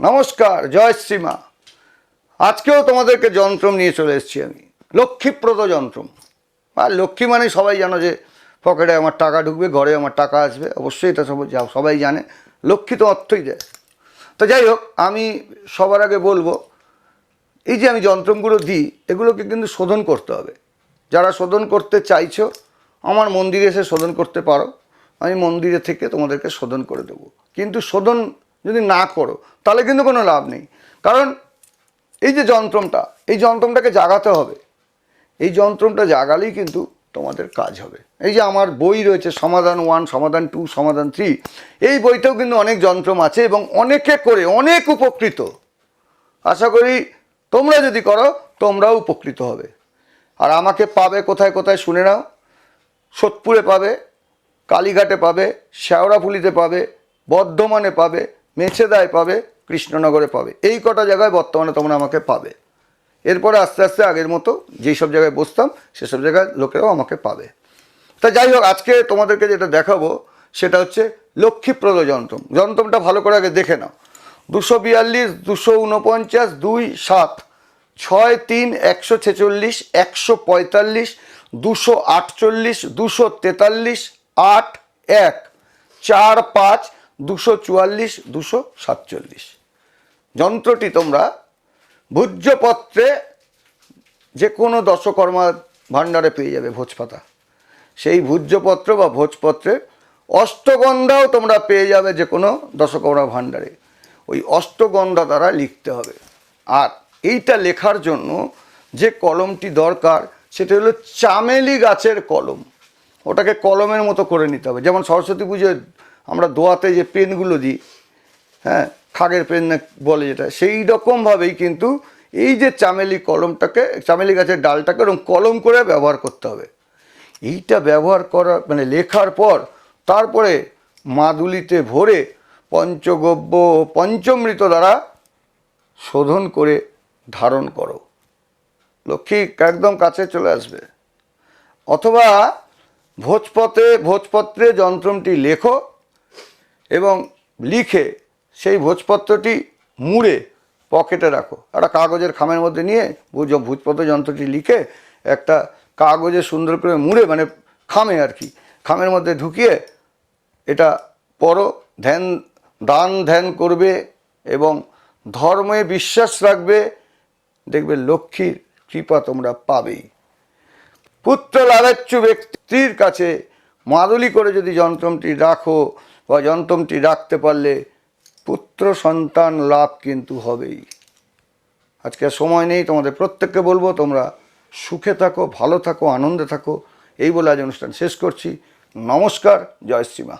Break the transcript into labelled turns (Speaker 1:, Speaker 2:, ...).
Speaker 1: নমস্কার, জয় শ্রীমা। আজকেও তোমাদেরকে যন্ত্রম নিয়ে চলে এসেছি আমি। লক্ষ্মীপ্রদ যন্ত্রম। আর লক্ষ্মী মানে সবাই জানো যে পকেটে আমার টাকা ঢুকবে, ঘরে আমার টাকা আসবে। অবশ্যই এটা সব সবাই জানে। লক্ষ্মী তো অর্থই দেয়। তো যাই হোক, আমি সবার আগে বলব, এই যে আমি যন্ত্রমগুলো দিই, এগুলোকে কিন্তু শোধন করতে হবে। যারা শোধন করতে চাইছো, আমার মন্দিরে এসে শোধন করতে পারো। আমি মন্দিরে থেকে তোমাদেরকে শোধন করে দেবো। কিন্তু শোধন যদি না করো, তাহলে কিন্তু কোনো লাভ নেই। কারণ এই যে যন্ত্রমটা, এই যন্ত্রমটাকে জাগাতে হবে। এই যন্ত্রমটা জাগালেই কিন্তু তোমাদের কাজ হবে। এই যে আমার বই রয়েছে, সমাধান ওয়ান, সমাধান টু, সমাধান থ্রি, এই বইতেও কিন্তু অনেক যন্ত্রম আছে এবং অনেকে করে, অনেক উপকৃত। আশা করি তোমরা যদি করো, তোমরাও উপকৃত হবে। আর আমাকে পাবে কোথায় কোথায় শুনে নাও। সোদপুরে পাবে, কালীঘাটে পাবে, শেওড়াফুলিতে পাবে, বর্ধমানে পাবে মেছেদায় পাবে, কৃষ্ণনগরে পাবে। এই কটা জায়গায় বর্তমানে তোমরা আমাকে পাবে। এরপরে আস্তে আস্তে আগের মতো যেই সব জায়গায় বসতাম, সেসব জায়গায় লোকেরাও আমাকে পাবে। তা যাই হোক, আজকে তোমাদেরকে যেটা দেখাবো, সেটা হচ্ছে লক্ষ্মীপ্রদ যন্ত্রম। যন্ত্রমটা ভালো করে আগে দেখে নাও। দুশো বিয়াল্লিশ, দুশো উনপঞ্চাশ দুই সাত, ছয় তিন, একশো ছেচল্লিশ, একশো পঁয়তাল্লিশ, দুশো আটচল্লিশ, দুশো তেতাল্লিশ, আট এক, চার পাঁচ দুশো চুয়াল্লিশ, দুশো সাতচল্লিশ। যন্ত্রটি তোমরা ভূজ্যপত্রে যে কোনো দশকর্মা ভাণ্ডারে পেয়ে যাবে ভোজপাতা। সেই ভূজ্যপত্র বা ভোজপত্রের অষ্টগন্ধাও তোমরা পেয়ে যাবে যে কোনো দশকর্মা ভাণ্ডারে। ওই অষ্টগন্ধা দ্বারা লিখতে হবে। আর এইটা লেখার জন্য যে কলমটি দরকার, সেটা হলো চামেলি গাছের কলম। ওটাকে কলমের মতো করে নিতে হবে। যেমন সরস্বতী পুজোয় আমরা দোয়াতে যে পেনগুলো দিই হ্যাঁ খাগের পেন না বলে যেটা, সেই রকমভাবেই কিন্তু এই যে চামেলি কলমটাকে, চামেলি গাছের ডালটাকে এরকম কলম করে ব্যবহার করতে হবে। এইটা ব্যবহার করা মানে লেখার পর, তারপরে মাদুলিতে ভরে পঞ্চগব্য পঞ্চমৃত দ্বারা শোধন করে ধারণ করো। লক্ষ্মী একদম কাছে চলে আসবে। অথবা ভোজপথে, ভোজপত্রে যন্ত্রমটি লেখো এবং লিখে সেই ভোজপত্রটি মুড়ে পকেটে রাখো। একটা কাগজের খামের মধ্যে নিয়ে ভোজ, ভোজপত্র যন্ত্রটি লিখে একটা কাগজে সুন্দর করে মুড়ে মানে খামে আর কি, খামের মধ্যে ঢুকিয়ে এটা পড়ো ধ্যান, দান ধ্যান করবে এবং ধর্মে বিশ্বাস রাখবে। দেখবে লক্ষ্মীর কৃপা তোমরা পাবেই। পুত্র লাভেচ্ছু ব্যক্তির কাছে মাদুলি করে যদি যন্ত্রমটি রাখো বা যন্ত্রমটি রাখতে পারলে পুত্র সন্তান লাভ কিন্তু হবেই। আজকে সময় নেই, তোমাদের প্রত্যেককে বলব, তোমরা সুখে থাকো, ভালো থাকো, আনন্দে থাকো, এই বলে আজ অনুষ্ঠান শেষ করছি। নমস্কার, জয় শ্রীমা